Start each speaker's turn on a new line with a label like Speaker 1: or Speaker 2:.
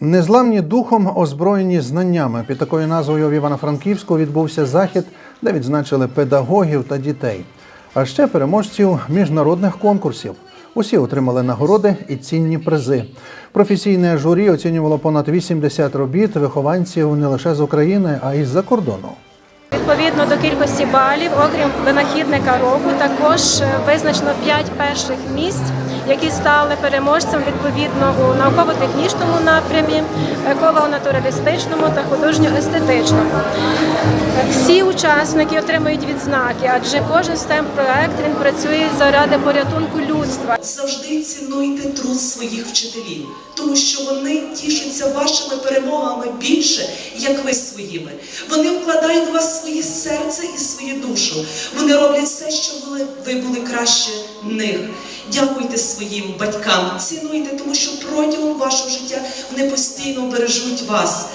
Speaker 1: Незламні духом, озброєні знаннями. Під такою назвою в Івано-Франківську відбувся захід, де відзначили педагогів та дітей, а ще переможців міжнародних конкурсів. Усі отримали нагороди і цінні призи. Професійне журі оцінювало понад 80 робіт вихованців не лише з України, а й з-за кордону.
Speaker 2: Відповідно до кількості балів, окрім винахідника року, також е, визначено 5 перших місць, які стали переможцем відповідно у науково-технічному напрямі, еколого-натуралістичному та художньо-естетичному. Всі учасники отримують відзнаки, адже кожен stem проект він працює заради порятунку людства.
Speaker 3: Завжди цінуйте труд своїх вчителів, тому що вони тішаться вашими перемогами більше, як ви своїми. Вони вкладають в вас своє серце і свою душу. Вони роблять все, що ви були краще них. Дякуйте своїм батькам, цінуйте, тому що протягом вашого життя вони постійно бережуть вас.